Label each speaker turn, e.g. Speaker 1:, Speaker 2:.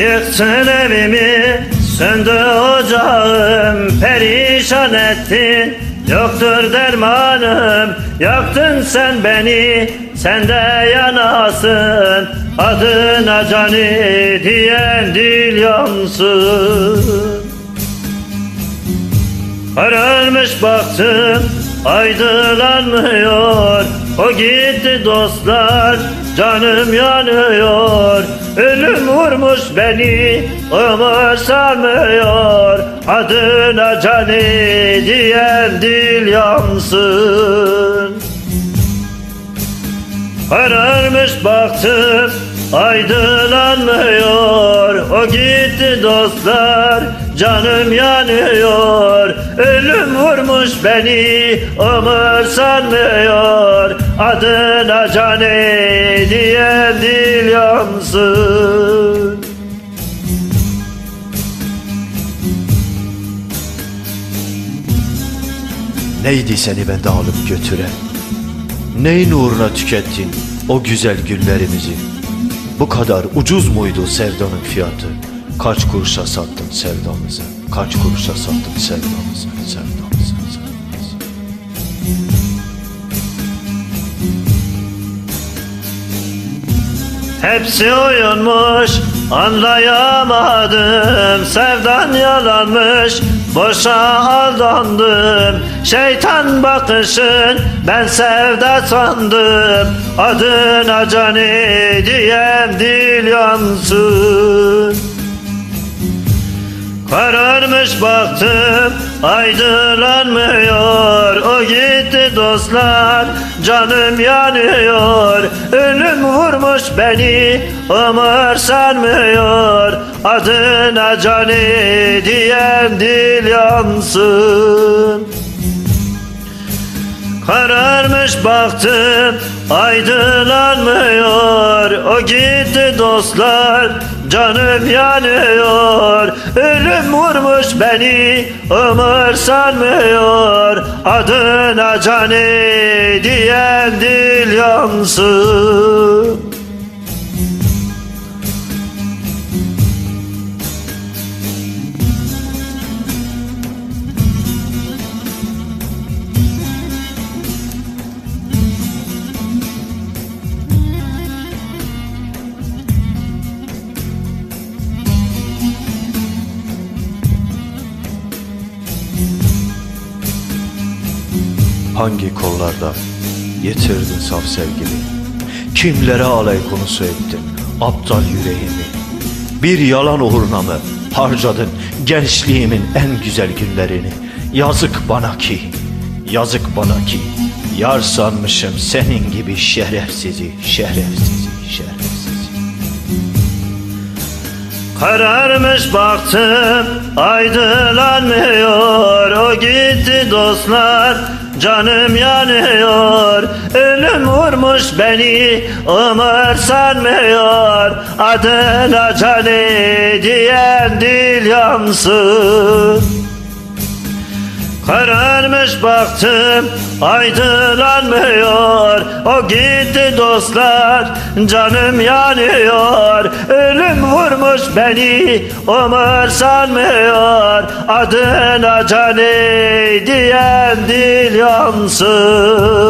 Speaker 1: Yıktın evimi, söndü ocağım, perişan ettin. Yoktur dermanım, yaktın sen beni, sen de yanasın. Adına cani diyen dil yansın. Kararmış baktım aydınlanmıyor O gitti dostlar canım yanıyor Ölüm vurmuş beni ömür sarmıyor. Adına cani diyen dil yansın. Kararmış baktım aydınlanmıyor. O gitti dostlar canım yanıyor. Ölüm vurmuş beni ömür sanmıyor Adına cane diyen dil yansın
Speaker 2: Neydi seni bende alıp götüren? Neyin uğruna tükettin o güzel günlerimizi? Bu kadar ucuz muydu sevdanın fiyatı? Kaç kuruşa sattın sevdamızı? Kaç kuruşa sattın sevdamızı? Sevdamızı, sevdamızı.
Speaker 1: Hepsi oyunmuş anlayamadım Sevdan yalanmış boşa aldandım. Şeytan bakışın ben sevda sandım. Adına cani diyen dil yansın Kararmış baktım aydınlanmıyor. O gitti dostlar canım yanıyor Ölüm vurmuş beni ömür sarmıyor Adına cani diyen dil yansın. Kararmış baktım aydınlanmıyor. O gitti dostlar canım yanıyor Ölüm vurmuş beni ömür sanmıyor. Adına cani diyen dil yansın
Speaker 2: Hangi kollarda yitirdin saf sevgimi? Kimlere alay konusu ettin aptal yüreğimi? Bir yalan uğruna mı harcadın gençliğimin en güzel günlerini? Yazık bana ki, yazık bana ki Yar sanmışım senin gibi şerefsizi, şerefsizi, şerefsizi
Speaker 1: Kararmış baktım aydınlanmıyor. O gitti dostlar canım yanıyor. Ölüm vurmuş beni ömür sanmıyor Adına cani diyen dil yansın Kararmış baktım aydınlanmıyor. O gitti dostlar canım yanıyor. Ölüm vurmuş beni ömür sanmıyor. Adına cani diyen dil yansın